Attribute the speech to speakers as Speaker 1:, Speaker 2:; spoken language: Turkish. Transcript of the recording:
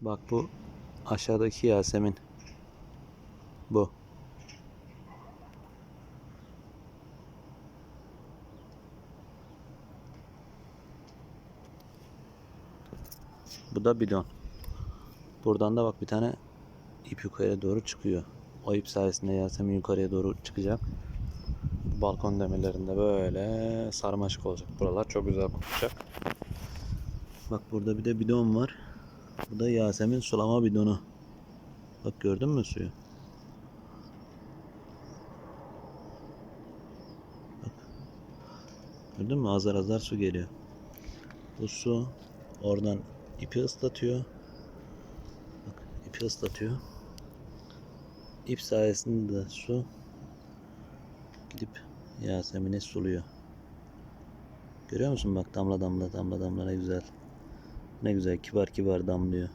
Speaker 1: Bak bu aşağıdaki Yasemin. Bu. Bu da bidon. Buradan da bak bir tane ip yukarıya doğru çıkıyor. O ip sayesinde Yasemin yukarıya doğru çıkacak. Bu balkon demirlerinde böyle sarmaşık olacak. Buralar çok güzel kokacak. Bak burada bir de bidon var. Bu da Yasemin sulama bidonu. Bak gördün mü suyu? Gördün mü? Azar azar su geliyor. Bu su oradan ipi ıslatıyor. Bak ipi ıslatıyor. İp sayesinde de su gidip Yasemin'e suluyor. Görüyor musun bak damla damla damla damla ne güzel. Ne güzel kibar kibar damlıyor.